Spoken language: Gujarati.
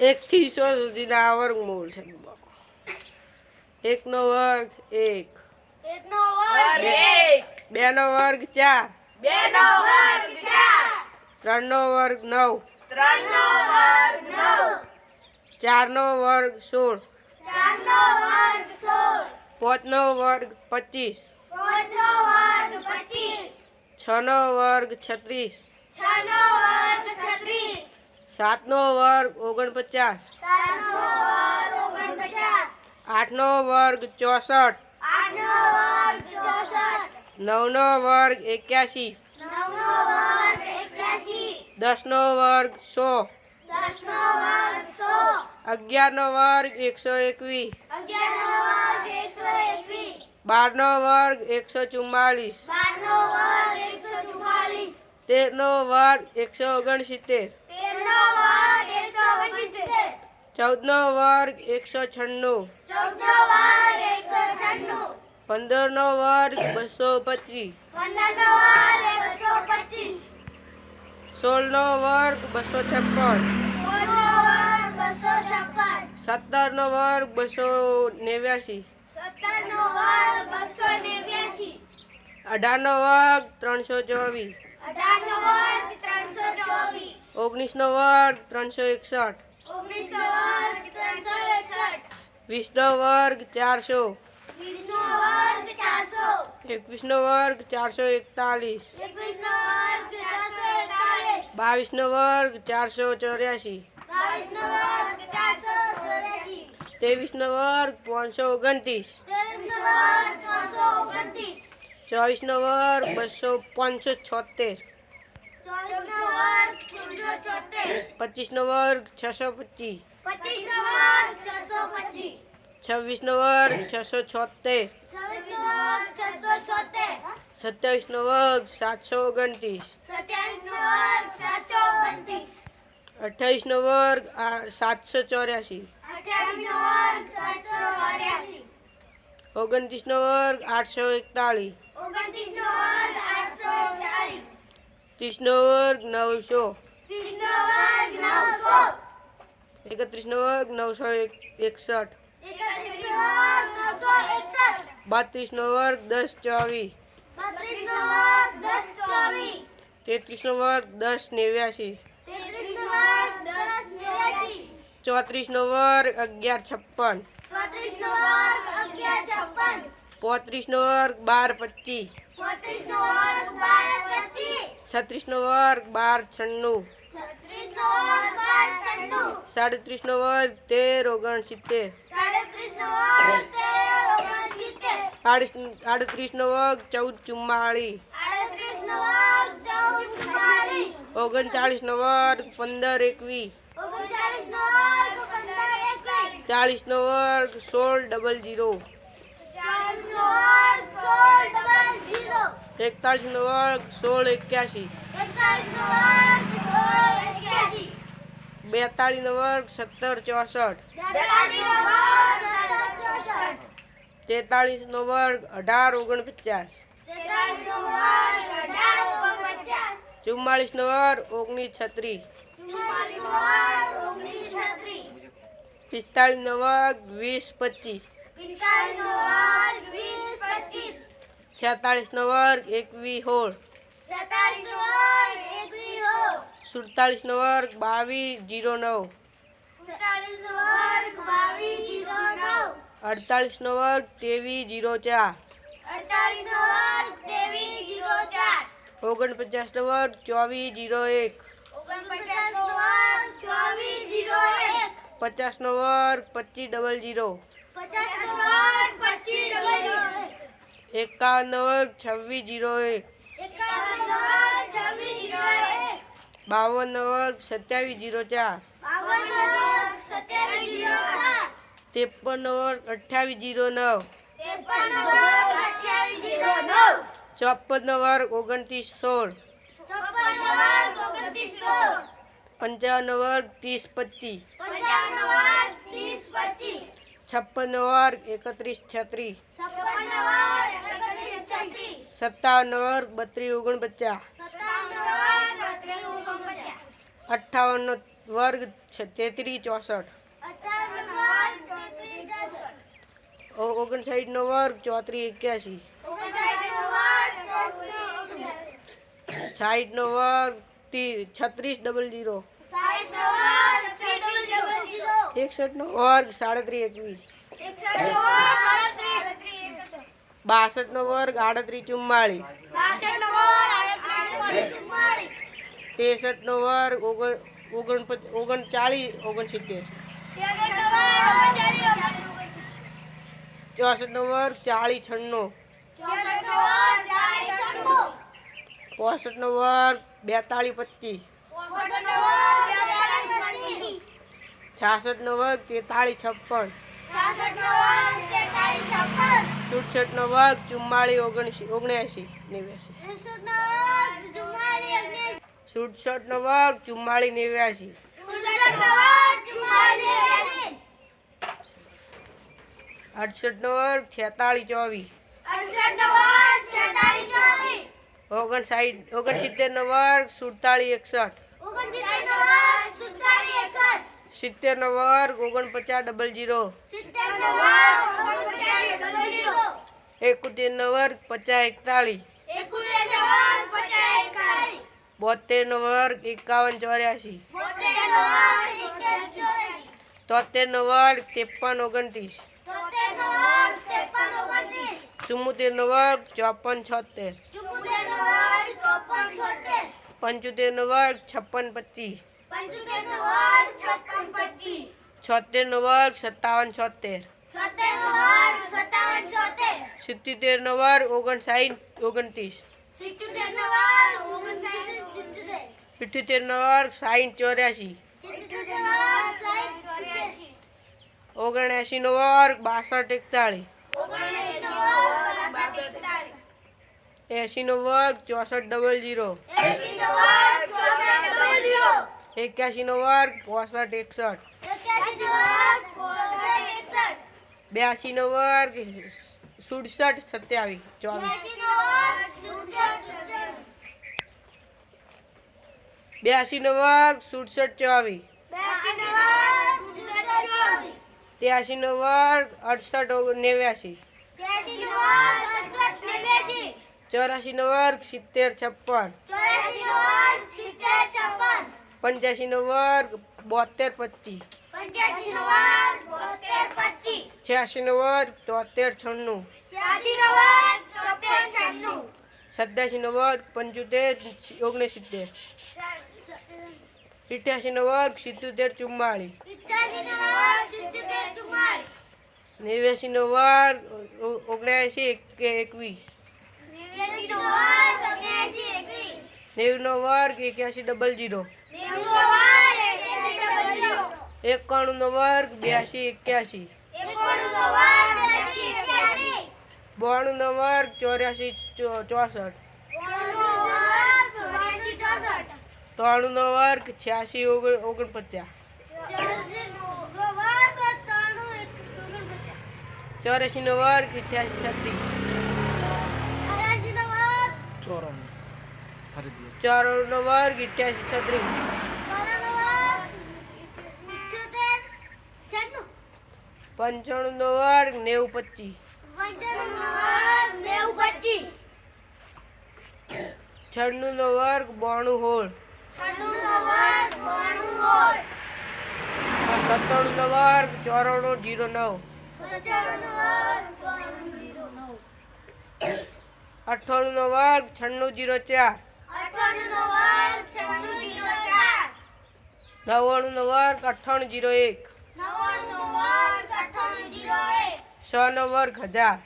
એકથી સો સુધીના વર્ગ વર્ગમૂળ છે એકનો વર્ગ એક. એકનો વર્ગ એક. બેનો વર્ગ ચાર. બેનો વર્ગ ચાર. ત્રણનો વર્ગ નવ. ત્રણનો વર્ગ નવ. ચારનો વર્ગ સોળ. ચારનો વર્ગ સોળ. પાંચનો વર્ગ પચીસ. પાંચનો વર્ગ પચીસ. છનો વર્ગ છત્રીસ. છનો વર્ગ છત્રીસ. સાતનો વર્ગ ઓગણપચાસ સાતનો વર્ગ ઓગણપચાસ આઠનો વર્ગ ચોસઠ આઠનો વર્ગ ચોસઠ નવનો વર્ગ એક્યાસી નવનો વર્ગ એક્યાસી દસનો વર્ગ સો દસનો વર્ગ સો અગિયારનો વર્ગ એકસો એકવીસ અગિયારનો વર્ગ એકસો એકવીસ બારનો વર્ગ એકસો ચુમ્માળીસ બારનો વર્ગ એકસો ચુમ્માલીસ તેરનો વર્ગ એકસો ઓગણસિત્તેર ચૌદનો વર્ગ એકસો છન્નું. પંદરનો વર્ગ બસો પચીસ. સોળનો વર્ગ બસો છપ્પન. સત્તરનો વર્ગ બસો નેવ્યાસી. અઢારનો વર્ગ ત્રણસો ચોવીસ અઢારનો વર્ગ ત્રણસો ચોવીસ ઓગણીસનો વર્ગ ત્રણસો એકસઠ. વીસ વીસનો વર્ગ ચારસો. એકવીસ એકવીસનો વર્ગ ચારસો એકતાલીસ. બાવીસનો વર્ગ ચારસો ચોર્યાસી. ત્રેવીસનો વર્ગ પાંચસો ઓગણત્રીસ. ચોવીસનો વર્ગ બસો પાંચસો છોતેર ચોવીસનો નો વર્ગ છસો પચીસ. છવ્વીસ નો પચીસ. વર્ગ છસો છોતેર. સત્યાવીસ નો વર્ગ સાતસો ઓગણત્રીસ. ઓગણત્રીસ. અઠ્યાવીસનો વર્ગ સાતસો ચોર્યાસી. ઓગણત્રીસ ઓગણત્રીસનો વર્ગ આઠસો એકતાળીસ ઓગણત્રીસનો વર્ગ આઠસો એકતાલીસ ત્રીસનો વર્ગ નવસો. એકત્રીસનો વર્ગ નવસો એક એકસઠ. બત્રીસનો વર્ગ દસ ચોવીસ. તેત્રીસનો વર્ગ દસ નેવ્યાસી. ચોત્રીસનો વર્ગ અગિયાર છપ્પન. પોત્રીસનો વર્ગ બાર પચીસ. છત્રીસનો વર્ગ બાર છન્નું. સાડત્રીસનો વર્ગ તેર ઓગણસિત્તેર. આડત્રીસનો વર્ગ ચૌદ ચુમ્માળી ઓગણચાળીસનો વર્ગ પંદર એકવીસ. ચાળીસનો વર્ગ સોળ ડબલ જીરો ચાલીસનો નો વર્ગ સોળ એક્યાસી એક્યાસી બેતાળીસનો વર્ગ સત્તર ચોસઠ. તેતાળીસ તેતાળીસનો વર્ગ અઢાર ઓગણપચાસ. ચુમ્માળીસ ચુમ્માળીસનો વર્ગ ઓગણીસ છત્રીસ. પિસ્તાળીસ પિસ્તાળીસનો વર્ગ વીસ પચીસ. છેતાળીસનો વર્ગ એકવી હોળ સુડતાળીસનો વર્ગ બાવીસ જીરો નવ અડતાળીસનો વર્ગ ત્રેવીસ જીરો ચાર ઓગણપચાસ ઓગણપચાસનો વર્ગ ચોવીસ જીરો એક પચાસ પચાસનો વર્ગ પચીસ ડબલ જીરો વર્ગ પચીસ વર્ગ છવ્વીસ જીરો એક. એકાવનનો વર્ગ છવ્વીસ જીરો એક. બાવન વર્ગ સત્યાવીસ જીરો ચાર. ત્રેપન વર્ગ અઠ્યાવીસ જીરો નવ. ચોપન વર્ગ ઓગણત્રીસ સોળ. પંચાવન વર્ગ ત્રીસ પચીસ. છપ્પનનો વર્ગ એકત્રીસ છત્રીસ. સત્તાવનનો વર્ગ બત્રીસ ઓગણપચાસ. સત્તાવનનો વર્ગ તેત્રીસ ચોસઠ. ઓગણસાઠ ઓગણસાઠનો વર્ગ ચોત્રીસ એક્યાસી. સાઠ વર્ગ ત્રણસો વર્ગ છત્રીસ ડબલ જીરો એકસઠ એકસઠનો વર્ગ સાડત્રીસ એકવીસ. એકસઠ બાસઠનો વર્ગ આડત્રીસ ચુમ્માળીસ. ત્રેસઠ ત્રેસઠનો વર્ગ ઓગણચાળીસ ઓગણસિત્તેર. ચોસઠ ઓગણચાળીસ વર્ગ ચાળીસ છન્નું. છન્નું. પોસઠનો વર્ગ બેતાળીસ પચીસ. છાસઠ છાસઠનો વર્ગ તેતાળીસ છપ્પન. નો સુડસઠનો વર્ગ ચુમ્માળી ઓગણસી ઓગણએંસી નેવ્યાસી. ત્રેસઠનો વર્ગ ચુમ્માળી નેવ્યાસી. સુડસઠનો વર્ગ છેતાળીસ ચોવીસ. ઓગણસાઠ સુડતાળીસ એકસઠ વર્ગ સુડતાળીસ એકસઠ. સિત્તેરનો વર્ગ ઓગણપચાસ ડબલ જીરો એકોતેરનો વર્ગ પચાસ એકતાળીસ. બોતેરનો વર્ગ એકાવન ચોર્યાસી. તોતેરનો વર્ગ ત્રેપન ઓગણત્રીસ. ચુમ્મોતેરનો વર્ગ ચોપન છોતેર. પંચોતેરનો વર્ગ છપ્પન પચીસ. પચીસ. છોતેરનો વર્ગ સત્તાવન છોતેર. છોતેરનો નો છોતેર. વર્ગ ઓગણસાઠ ઓગણત્રીસ. સિત્તોતેર ઇઠ્યોતેરનો વર્ગ સાઠ ચોર્યાસી. સિત્તોતેરનો નો વર્ગ બાસઠ એકતાળીસ. એકતાળીસ. એંશીનો વર્ગ ચોસઠ ડબલ જીરો એક્યાસીનો વર્ગ પોસઠ એકસઠ. બ્યાસીનો વર્ગ સુડસઠ સત્યાવીસ ચોવીસ. બ્યાસી નો વર્ગ સુડસઠ ચોવીસ. ચોવીસ. ત્યાસીનો વર્ગ અડસઠ નેવ્યાસી ચોરાશી ચોરાસીનો વર્ગ સિત્તેર છપ્પન ચોર્યાસીનો વર્ગ સિત્તેર છપ્પન પંચ્યાસીનો વર્ગ બોતેર પચીસ પંચ્યાસીનો વર્ગ બોતેર પચીસ છ્યાસીનો વર્ગ તોતેર છન્નું છ્યાસીનો વર્ગ તોતેર છન્નું સત્યાસીનો વર્ગ પંચોતેર ઓગણસિત્તેર ઇઠ્યાસીનો વર્ગ સિત્તોતેર ચુમ્માળીસ પિત્યાસીનો વર્ગ સિત્તોતેર ચુમ્માળીસ નેવ્યાસીનો વર્ગ ઓ- ઓગણએંશી એક એકવીસ નેવ્યાસીનો વર્ગ ઓગણએંશી એકવીસ નેવુંનો વર્ગ એક્યાસી ડબલ જીરો નેવુંનો નો વર્ગ બ્યાસી એક્યાસી. બોણું બોણુંનો વર્ગ ચોર્યાસી ચો- ચોસઠ. ત્રાણું નો વર્ગ છ્યાસી ઓગણ ઓગણપચાસ. ઓગણપચાસ ચોર્યાસીનો વર્ગ અઠ્યાસી છત્રીસ. ચોરાણું. ચોરાણુંનો વર્ગ અઠ્યાસી છત્રીસ. પંચાણું પંચાણુંનો વર્ગ, નેવું પચીસ. છન્નું નો વર્ગ, બોણું હોળ. સત્તાણું સત્તાણુંનો વર્ગ, ચોરાણું, જીરો નવ નવ. અઠ્ઠાણુંનો વર્ગ, છન્નું, જીરો ચાર. છન્નું જીરો વર્ગ અઠ્ઠાણું જીરો એક. છનો વર્ગ હજાર